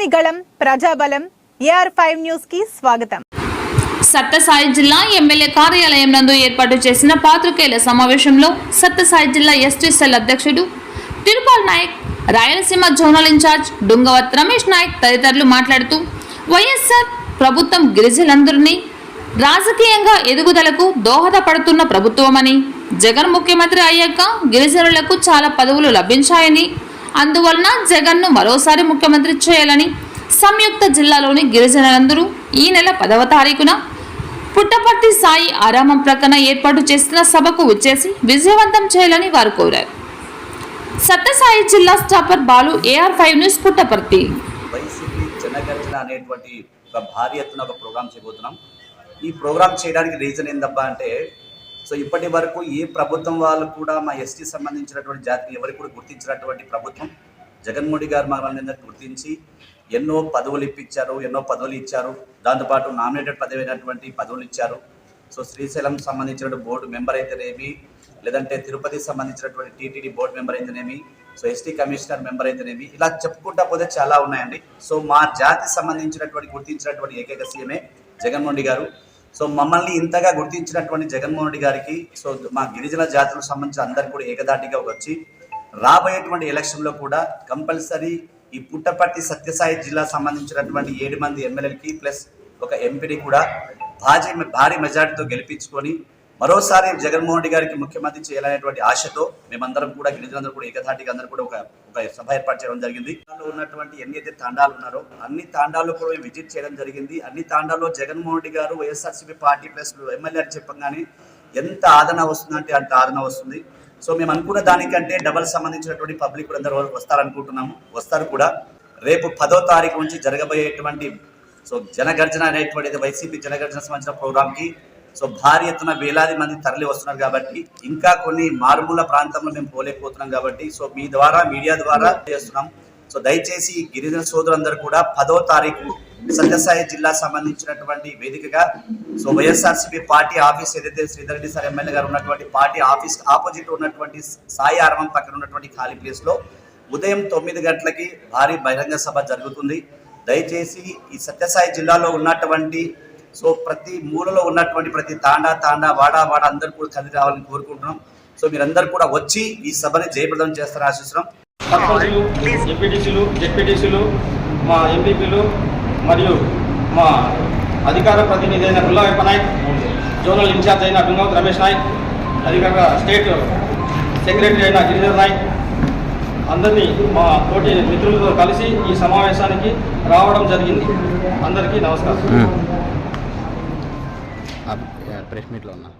ప్రజని గళం ప్రజాబలం AR five న్యూస్కి స్వాగతం. సత్యసాయి జిల్లా ఎమ్మెల్యే కార్యాలయం నందు ఏర్పాటు చేసిన పాత్రికేయుల సమావేశంలో సత్యసాయి జిల్లా ఎస్టీ సెల్ అధ్యక్షుడు Tirupal Nayak Rayalaseema zonal in charge Dungavath Ramesh Nayak తదితరులు మాట్లాడుతూ వైఎస్ఆర్ ప్రభుత్వం గిరిజనులందరినీ రాజకీయంగా ఎదుగుదలకు దోహదపడుతున్న ప్రభుత్వమని జగన్ ముఖ్యమంత్రి అయ్యాక గిరిజనులకు చాలా పదవులు లభించాయని అందువలన జగన్ను మరోసారి ముఖ్యమంత్రి చేయాలని సంయుక్త జిల్లాలోని గిరిజనులందరూ ఈ నెల పదవ తారీఖున పుట్టపర్తి సాయి ఆరామం ప్రక్కన ఏర్పాటు చేసిన సభకు వచ్చేసి విజయవంతం చేయాలని వారు కోరారు. సత్యసాయి జిల్లా staffer Balu AR five news Puttaparthi. YCP అనేటువంటి ఒక భారీ ఎత్తున ఒక ప్రోగ్రామ్ చేయబోతున్నాం. ఈ ప్రోగ్రామ్ చేయడానికి రీజన్ ఏందబ్బా అంటే సో ఇప్పటి వరకు ఏ ప్రభుత్వం వాళ్ళు కూడా మా ఎస్టీ సంబంధించినటువంటి జాతిని ఎవరికి కూడా గుర్తించినటువంటి ప్రభుత్వం జగన్మోహన్ గారు మనల్ని గుర్తించి ఎన్నో పదవులు ఇప్పించారు ఎన్నో పదవులు ఇచ్చారు. దాంతోపాటు నామినేటెడ్ పదవి అయినటువంటి పదవులు ఇచ్చారు. సో శ్రీశైలం సంబంధించిన బోర్డు మెంబర్ అయితేనేమి లేదంటే తిరుపతి సంబంధించినటువంటి టీటీడీ బోర్డు మెంబర్ అయితేనేమి సో ఎస్టీ కమిషనర్ మెంబర్ అయితేనేమి ఇలా చెప్పుకుంటా పోతే చాలా ఉన్నాయండి. సో మా జాతి సంబంధించినటువంటి గుర్తించినటువంటి ఏకైక సీఎమే జగన్మోహన్ గారు. సో మమ్మల్ని ఇంతగా గుర్తించినటువంటి జగన్మోహన్ రెడ్డి గారికి సో మా గిరిజన జాతులకు సంబంధించిన అందరికీ కూడా ఏకదాటిగా వచ్చి రాబోయేటువంటి ఎలక్షన్లో కూడా కంపల్సరీ ఈ పుట్టపర్తి సత్యసాయి జిల్లా సంబంధించినటువంటి ఏడు మంది ఎమ్మెల్యేలకి ప్లస్ ఒక ఎంపీని కూడా భారీ భారీ మెజార్టీతో గెలిపించుకొని మరోసారి జగన్మోహన్ రెడ్డి గారికి ముఖ్యమంత్రి చేయాలనేటువంటి ఆశతో మేమందరం కూడా గిరిజనులందరూ కూడా ఏకధాటిగా అందరూ కూడా ఒక ఒక సభ ఏర్పాటు చేయడం జరిగింది. ఉన్నటువంటి ఎన్ని అయితే తాండాలు ఉన్నారో అన్ని తాండాల్లో కూడా మేము విజిట్ చేయడం జరిగింది. అన్ని తాండాల్లో జగన్మోహన్ రెడ్డి గారు వైఎస్ఆర్సీపీ పార్టీ ప్లస్ ఎమ్మెల్యే అని చెప్పగానే ఎంత ఆదరణ వస్తుందంటే అంత ఆదరణ వస్తుంది. సో మేము అనుకున్న దానికంటే డబల్ సంబంధించినటువంటి పబ్లిక్ కూడా అందరూ వస్తారనుకుంటున్నాము. వస్తారు కూడా. రేపు పదో తారీఖు నుంచి జరగబోయేటువంటి సో జనగర్జన అనేటువంటిది వైసీపీ జనగర్జన సంబంధించిన ప్రోగ్రామ్కి సో భారీ ఎత్తున వేలాది మంది తరలి వస్తున్నారు కాబట్టి ఇంకా కొన్ని మారుమూల ప్రాంతంలో మేము పోలేకపోతున్నాం కాబట్టి సో మీ ద్వారా మీడియా ద్వారా చేస్తున్నాం. సో దయచేసి గిరిజన సోదరులందరూ కూడా పదో తారీఖు సత్యసాయి జిల్లా సంబంధించినటువంటి వేదికగా సో వైఎస్ఆర్సీపీ పార్టీ ఆఫీస్ ఏదైతే శ్రీధర్ రెడ్డి సార్ ఎమ్మెల్యే గారు ఉన్నటువంటి పార్టీ ఆఫీస్ ఆపోజిట్ ఉన్నటువంటి సాయి ఆరంభం పక్కన ఉన్నటువంటి ఖాళీ ప్లేస్లో ఉదయం తొమ్మిది గంటలకి భారీ బహిరంగ సభ జరుగుతుంది. దయచేసి ఈ సత్యసాయి జిల్లాలో ఉన్నటువంటి సో ప్రతి మూలలో ఉన్నటువంటి ప్రతి తాండా తాండా వాడా వాడ అందరూ కూడా కలిసి రావాలని కోరుకుంటున్నాం. సో మీరందరూ కూడా వచ్చి ఈ సభని జయప్రదం చేస్తారని ఆశిస్తున్నాం. సర్పంచులు ఎంపీటీసీలు జెడ్పీటీసీలు మా ఎంపీపీలు మరియు మా అధికార ప్రతినిధి అయిన గుల్లాయప్ప నాయక్ జోనల్ ఇన్ఛార్జ్ అయిన డుంగవత్ రమేష్ నాయక్ అధికార స్టేట్ సెక్రటరీ అయిన గిరిధర్ నాయక్ అందరినీ మా తోటి మిత్రులతో కలిసి ఈ సమావేశానికి రావడం జరిగింది. అందరికీ నమస్కారం. ప్రెస్ మీట్లో ఉన్నా.